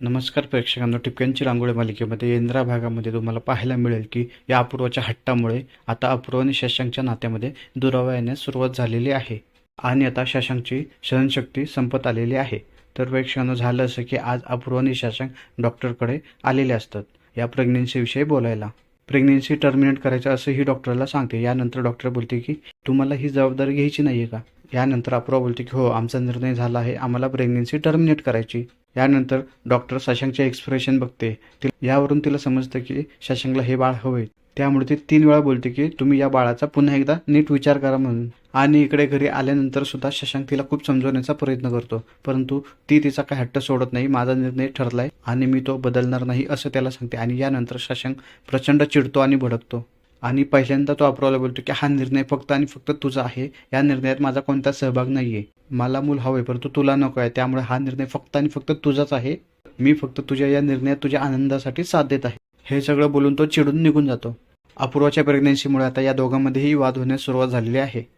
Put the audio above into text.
नमस्कार प्रेक्षकांनो टिपक्यांची रांगोळी मालिकेमध्ये इंद्रा भागामध्ये तुम्हाला पाहायला मिळेल की या अपूर्वाच्या हट्टामुळे आता अपूर्व आणि शशांकच्या नात्यामध्ये दुरावा येण्यास सुरुवात झालेली आहे. आणि आता शशांकची सहनशक्ती संपत आलेली आहे. तर प्रेक्षकांना झालं असं की आज अपूर्व आणि शशांक डॉक्टरकडे आलेले असतात. या प्रेग्नेन्सीविषयी बोलायला. प्रेग्नेन्सी टर्मिनेट करायचं असं ही डॉक्टरला सांगते. यानंतर डॉक्टर बोलते की तुम्हाला ही जबाबदारी घ्यायची नाही आहे का? यानंतर अपूर्वा बोलते की हो आमचा निर्णय झाला आहे. आम्हाला प्रेग्नेन्सी टर्मिनेट करायची. यानंतर डॉक्टर शशांकचे एक्सप्रेशन बघते. यावरून तिला समजतं की शशांकला हे बाळ हवंय. त्यामुळे ती तीन वेळा बोलते की तुम्ही या बाळाचा पुन्हा एकदा नीट विचार करा म्हणून. आणि इकडे घरी आल्यानंतर सुद्धा शशांक तिला खूप समजवण्याचा प्रयत्न करतो. परंतु ती तिचा काही हट्ट सोडत नाही माझा निर्णय ठरलाय आणि मी तो बदलणार नाही असं त्याला सांगते. आणि यानंतर शशांक प्रचंड चिडतो आणि भडकतो. आणि पहिल्यांदा तो अप्रोला बोलतो की हा निर्णय फक्त आणि फक्त तुझा आहे. या निर्णयात माझा कोणता सहभाग नाहीये. मला मूल हवंय परंतु तुला नको आहे. त्यामुळे हा निर्णय फक्त आणि फक्त तुझाच आहे. मी फक्त तुझ्या या निर्णयात तुझ्या आनंदासाठी साथ देत आहे. हे सगळं बोलून तो चिडून निघून जातो. अपूर्वाच्या प्रेग्नन्सीमुळे आता या दोघांमध्येही वाद होण्यास सुरुवात झालेली आहे.